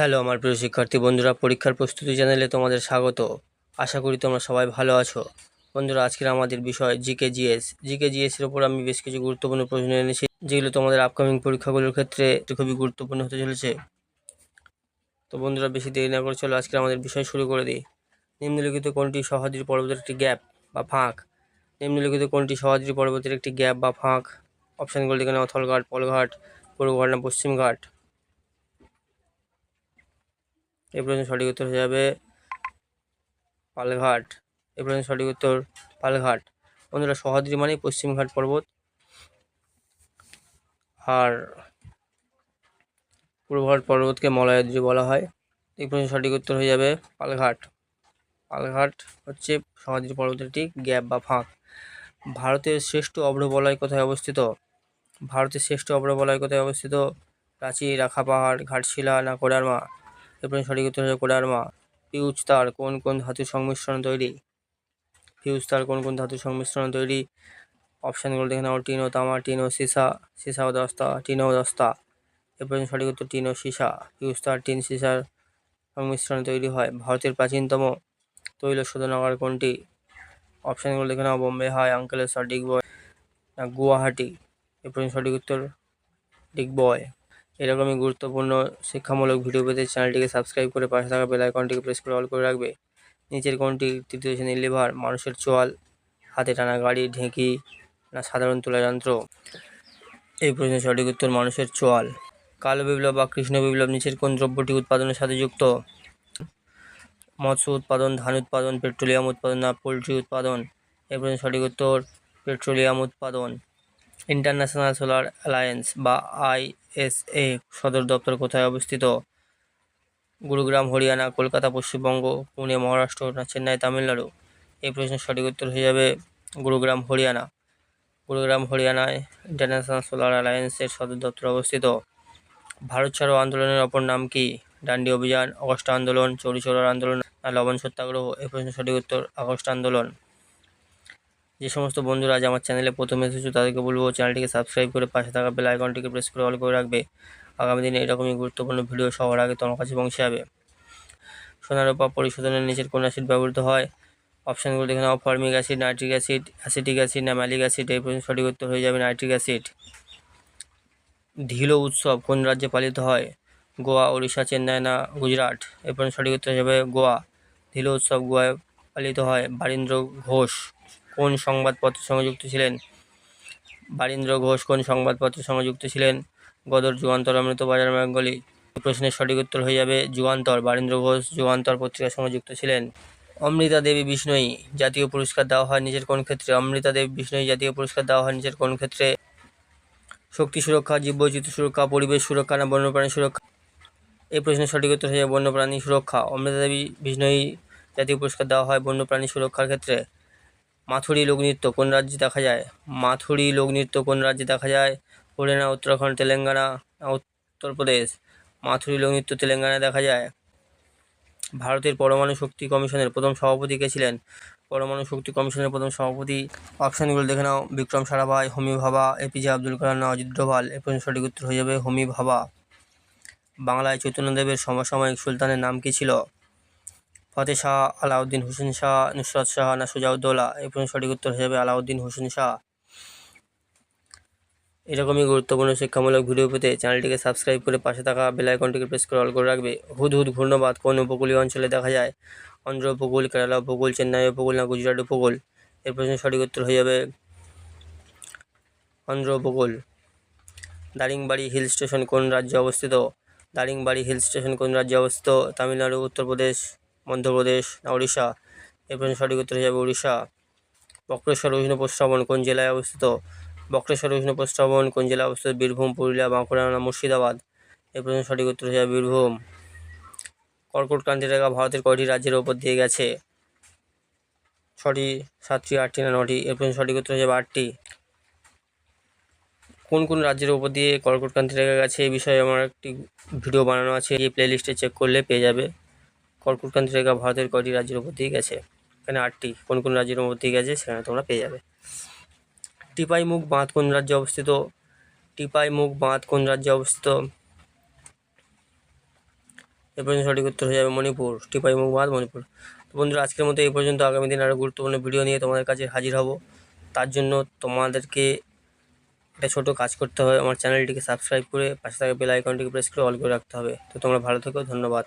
Hello, আমার প্রিয় শিক্ষার্থী বন্ধুরা, পরীক্ষার প্রস্তুতি চ্যানেলে তোমাদের স্বাগত। আশা করি তোমরা সবাই ভালো আছো। বন্ধুরা, আজকের আমাদের বিষয় জিকে জিএস জিকে জিএস এর উপর আমি বেশ কিছু গুরুত্বপূর্ণ প্রশ্ন এনেছি, যেগুলো তোমাদের আপকামিং পরীক্ষাগুলোর ক্ষেত্রে খুবই গুরুত্বপূর্ণ হতে চলেছে। তো বন্ধুরা, বেশি দেরি না করে চলো আজকে আমাদের বিষয় শুরু করে দিই। নিম্নলিখিত কোনটি সহদ্রী পর্বতের একটি গ্যাপ বা ফাঁক? নিম্নলিখিত কোনটি সহদ্রী পর্বতের একটি গ্যাপ বা ফাঁক? অপশানগুলো নাও, থলঘাট, পলঘাট পূর্বঘাট না পশ্চিমঘাট এই প্রশ্নের সঠিক উত্তর হয়ে যাবে পালঘাট। এই প্রশ্নের সঠিক উত্তর পালঘাট। বন্ধুরা, সহদ্রি মানে পশ্চিমঘাট পর্বত। আর পূর্বঘাট পর্বতকে মলয়াদ্রি বলা হয়। এই প্রশ্নের সঠিক উত্তর হয়ে যাবে পালঘাট। পালঘাট হচ্ছে সহদ্রি পর্বতের একটি গ্যাপ বা ফাঁক। ভারতের শ্রেষ্ঠ অভ্রবলয় কোথায় অবস্থিত? ভারতের শ্রেষ্ঠ অভ্রবলয় কোথায় অবস্থিত? রাঁচি রাখা পাহাড় ঘাটশিলা না কোডারমা? এরপরে সঠিক উত্তর হচ্ছে কোডারমা ফিউজ তার কোন কোন ধাতুর সংমিশ্রণ তৈরি? ফিউজ তার কোন কোন ধাতুর সংমিশ্রণ তৈরি? অপশানগুলো দেখে নাও। টিনো, তামা, টিন, সীসা সীসা ও দস্তা, টিনো দস্তা। এরপরে সঠিক উত্তর টিনো, সীসা। ফিউজ তার টিন, সীসার সংমিশ্রণ তৈরি হয়। ভারতের প্রাচীনতম তৈল শোধনাগার কোনটি অপশানগুলো দেখে নাও। বোম্বে হাই, আঙ্কেলেশ্বর, ডিগবয়, না গুয়াহাটি? এরপরে সঠিক উত্তর, ডিগবয়। এরকমই গুরুত্বপূর্ণ শিক্ষামূলক ভিডিও পেতে চ্যানেলটিকে সাবস্ক্রাইব করে পাশে থাকা বেল আইকনটিকে প্রেস করে অল করে রাখবে। নিচের কোনটি তৃতীয় শ্রেণির লিভার, মানুষের চোয়াল, হাতে টানা গাড়ি, ঢেঁকি, না সাধারণ তুলা যন্ত্র? এই প্রশ্নের সঠিক উত্তর, মানুষের চোয়াল। কালো বিপ্লব বা কৃষ্ণ বিপ্লব নিচের কোন দ্রব্যটি উৎপাদনের সাথে যুক্ত? মৎস্য উৎপাদন, ধান উৎপাদন, পেট্রোলিয়াম উৎপাদন না পোলট্রি উৎপাদন? এই প্রশ্নের সঠিক উত্তর, পেট্রোলিয়াম উৎপাদন। ইন্টারন্যাশনাল সোলার অ্যালায়েন্স বা আইএসএ সদর দপ্তর কোথায় অবস্থিত? গুরুগ্রাম, হরিয়ানা, কলকাতা, পশ্চিমবঙ্গ, পুনে, মহারাষ্ট্র, না চেন্নাই, তামিলনাড়ু? এই প্রশ্নের সঠিক উত্তর হয়ে যাবে গুরুগ্রাম, হরিয়ানা। গুরুগ্রাম, হরিয়ানায় ইন্টারন্যাশনাল সোলার অ্যালায়েন্সের সদর দপ্তর অবস্থিত। ভারত ছাড়ো আন্দোলনের অপর নাম কি? ডান্ডি অভিযান, অগস্ট আন্দোলন, চৌরি চৌরার আন্দোলন, না লবণ সত্যাগ্রহ? এই প্রশ্নের সঠিক উত্তর আগস্ট আন্দোলন। যে সমস্ত বন্ধুরা আজ আমার চ্যানেলে প্রথমে এসেছ, তাদেরকে বলব চ্যানেলটিকে সাবস্ক্রাইব করে পাশে থাকা বেল আইকনটিকে প্রেস করে অল করে রাখবে। আগামী দিনে এরকমই গুরুত্বপূর্ণ ভিডিও সবার আগে তোমার কাছে পৌঁছে যাবে সোনার উপা পরিশোধনের নিচের কোন অ্যাসিড ব্যবহৃত হয়? অপশানগুলো দেখে নাও formic acid nitric acid acetic acid না ম্যালিক অ্যাসিড এই প্রশ্নের সঠিক উত্তর হয়ে যাবে নাইট্রিক অ্যাসিড ঢিলো উৎসব কোন রাজ্যে পালিত হয়? গোয়া, ওড়িশা, চেন্নাই না গুজরাট? এই প্রশ্নের সঠিক উত্তর যাবে গোয়া। ঢিলো উৎসব গোয়ায় পালিত হয় বারীন্দ্র ঘোষ। কোন সংবাদপত্রের সঙ্গে যুক্ত ছিলেন? বারীন্দ্র ঘোষ কোন সংবাদপত্রের সঙ্গে যুক্ত ছিলেন? গদর যুগান্তর অমৃত বাজার বেঙ্গলি প্রশ্নের সঠিক উত্তর হয়ে যাবে যুগান্তর। বারীন্দ্র ঘোষ যুগান্তর পত্রিকার সঙ্গে যুক্ত ছিলেন। অমৃতা দেবী বিষ্ণয়ী জাতীয় পুরস্কার দেওয়া হয় নিজের কোন ক্ষেত্রে? অমৃতা দেবী বিষ্ণয়ী জাতীয় পুরস্কার দেওয়া হয় নিজের কোন ক্ষেত্রে? শক্তি সুরক্ষা, জীববৈচিত্র্য সুরক্ষা, পরিবেশ সুরক্ষা না বন্যপ্রাণী সুরক্ষা? এই প্রশ্নের সঠিক উত্তর হয়ে যাবে বন্যপ্রাণী সুরক্ষা। অমৃতা দেবী বিষ্ণয়ী জাতীয় পুরস্কার দেওয়া হয় বন্যপ্রাণী সুরক্ষার ক্ষেত্রে। মাথুরি লোকনৃত্য কোন রাজ্যে দেখা যায়? মাথুরি লোকনৃত্য কোন রাজ্যে দেখা যায়? হরিয়ানা, উত্তরাখণ্ড, তেলেঙ্গানা, উত্তরপ্রদেশ। মাথুরি লোকনৃত্য তেলেঙ্গানায় দেখা যায়? ভারতের পরমাণু শক্তি কমিশনের প্রথম সভাপতি কে ছিলেন? পরমাণু শক্তি কমিশনের প্রথম সভাপতি অপশানগুলো দেখে নাও। বিক্রম সারাভাই, হোমি ভাবা এপিজে আব্দুল কালাম অজিত ডোভাল। এ পর্যন্ত সঠিক উত্তর হয়ে যাবে হোমি ভাবা বাংলায় চৈতন্যদেবের সমসাময়িক সুলতানের নাম কী ছিল? ফতে শাহ, আলাউদ্দিন হোসেন শাহ, নুসরত শাহ না সুজাউদ্দৌলা এই প্রশ্ন সঠিক উত্তর যাবে আলাউদ্দিন হোসেন শাহ। এরকমই গুরুত্বপূর্ণ শিক্ষামূলক ভিডিও পেতে চ্যানেলটিকে সাবস্ক্রাইব করে পাশে থাকা বেল আইকনটিকে প্রেস করে অল করে রাখবে। হুদ হুদ, ঘূর্ণবাদ, কোন উপকূলীয় অঞ্চলে দেখা যায়? অন্ধ্র উপকূল, কেরালা উপকূল, চেন্নাই উপকূল না গুজরাট উপকূল? এর প্রশ্নের সঠিক উত্তর হয়ে যাবে অন্ধ্র উপকূল। দারিংবাড়ি হিল স্টেশন কোন রাজ্যে অবস্থিত? দারিংবাড়ি হিল স্টেশন কোন রাজ্যে অবস্থিত? তামিলনাড়ু, উত্তরপ্রদেশ। মধ্যপ্রদেশ না উড়িষ্যা এর সঠিক উত্তর যাবে উড়িষ্যা বক্রেশ্বর উষ্ণ প্রস্রবণ কোন জেলায় অবস্থিত? বক্রেশ্বর উষ্ণ প্রস্রবণ কোন জেলায় অবস্থিত? বীরভূম, পুরুলিয়া, বাঁকুড়া, না মুর্শিদাবাদ? এর সঠিক উত্তর যাবে বীরভূম। কর্কট ক্রান্তি রেখা ভারতের কয়টি রাজ্যের ওপর দিয়ে গেছে? ছটি, সাতটি, আটটি, না নটি? এর সঠিক উত্তর যাবে আটটি। কোন কোন রাজ্যের উপর দিয়ে কর্কট ক্রান্তি রেখা গেছে? এই বিষয়ে আমার একটি ভিডিও বানানো আছে, এই প্লেলিস্টে চেক করলে পেয়ে যাবে। কর্কটক্রান্তি রেখা ভারতের কয়টি রাজ্যের উপর দিয়ে গেছে? এখানে আটটি। কোন কোন রাজ্যের উপর দিয়ে গেছে সেখানে তোমরা পেয়ে যাবে। টিপাই মুখ বাঁধ কোন রাজ্যে অবস্থিত? টিপাই মুখ বাঁধ কোন রাজ্যে অবস্থিত? এ পর্যন্ত সঠিক উত্তর হয়ে যাবে মণিপুর। টিপাই বাঁধ, মণিপুর। তো বন্ধুরা, আজকের মতো এই পর্যন্ত। আগামী দিন আরও গুরুত্বপূর্ণ ভিডিও নিয়ে তোমাদের কাছে হাজির হব। তার জন্য তোমাদেরকে একটা ছোটো কাজ করতে হবে। আমার চ্যানেলটিকে সাবস্ক্রাইব করে পাশে থাকা বেল আইকনটিকে প্রেস করে অল করে রাখতে হবে। তো তোমরা ভালো থেকো। ধন্যবাদ।